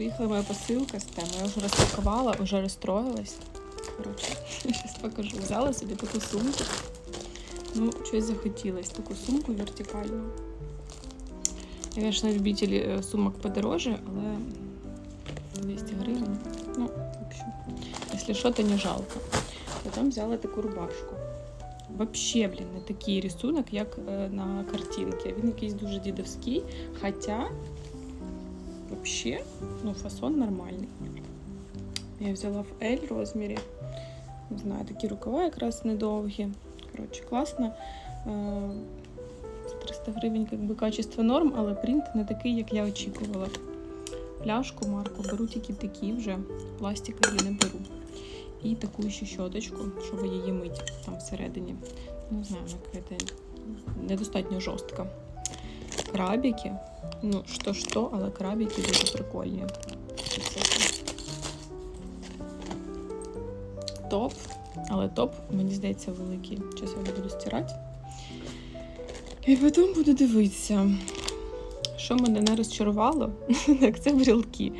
Приїхала моя посилка з теми. Я вже розпакувала, вже розстроїлась. Коротше, зараз покажу. Взяла собі таку сумку. Ну, щось захотілось, таку сумку вертикальну. Я, звісно, любитель е, сумок подороже, але 200 гривень. Ну, в общем, якщо що, то не жалко. Потім взяла таку рубашку. Вообще, блін, не такий рисунок, як е, на картинці. Він якийсь дуже дідовський, хоча вообще, ну, фасон нормальний. Я взяла в L розмірі. Не знаю, такі рукава якраз недовгі. Коротше, класно. Е, 300 гривень, як би качество норм, але принт не такий, як я очікувала. Пляшку марку беру тільки такі вже, пластикові не беру. І таку ще щоточку, щоб її мити там всередині. Не знаю, яка це недостатньо жорстка. Крабики. Ну, що-що, але крабики дуже прикольні. Топ. Але топ, мені здається, великий. Зараз я буду стирати. І потім буду дивитися. Що мене не розчарувало, так це брілки.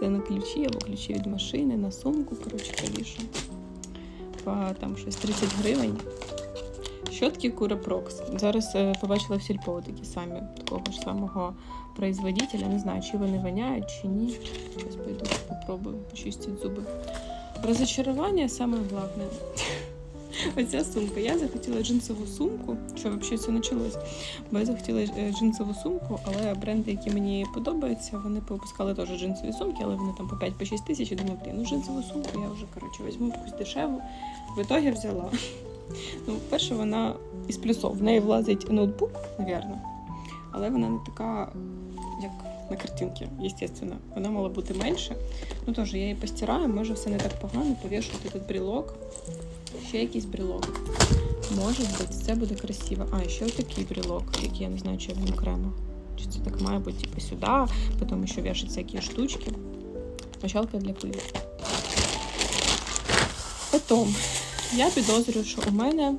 Це на ключі або ключі від машини, на сумку, коротше, повішу. По там щось 30 гривень. Щотки Курепрокс. Зараз е, побачила в сільпо такі самі, такого ж самого производителя. Не знаю, чи вони воняють, чи ні. Зараз пойду попробую почистити зуби. Розочарування саме головне. Оця сумка. Я захотіла джинсову сумку, що взагалі все почалось. Бо я захотіла е, джинсову сумку, але бренди, які мені подобаються, вони повипускали теж джинсові сумки, але вони там по 5-6 тисяч. І думаю, блін, ну джинсову сумку я вже коротше візьму якусь дешеву. В ітогі взяла. Ну, перше, вона із плюсов. В неї влазить ноутбук, напевно, але вона не така, як на картинці, звісно. Вона мала бути менше. Ну теж я її постираю, може все не так погано, повішу тут брілок. Ще якийсь брілок. Може бути, це буде красиво. А, ще такий брілок, який я не знаю, чи він окремо. Чи це так має бути, типу, сюди, потім ще вішать всякі штучки. Мочалка для пилі. Потім я підозрюю, що у мене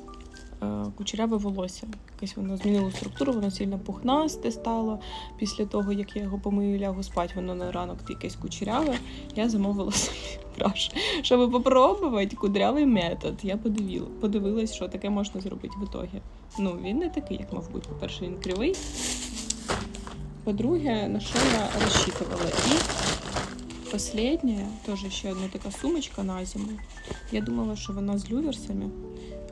е, кучеряве волосся. Якесь воно змінило структуру, воно сильно пухнасте стало. Після того, як я його помию, лягу спати, воно на ранок якесь кучеряве. Я замовила собі браш, щоб попробувати кудрявий метод. Я подивила, подивилась, що таке можна зробити в ітогі. Ну, він не такий, як мав бути. По-перше, він кривий. По-друге, на що я розчитувала. І Последняя, тоже ще одна така сумочка на зиму. Я думала, що вона з люверсами,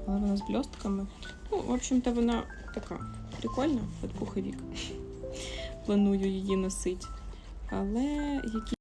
але вона з блістками. Ну, в общем-то, вона така прикольна, під пуховик. Планую її носити. Але які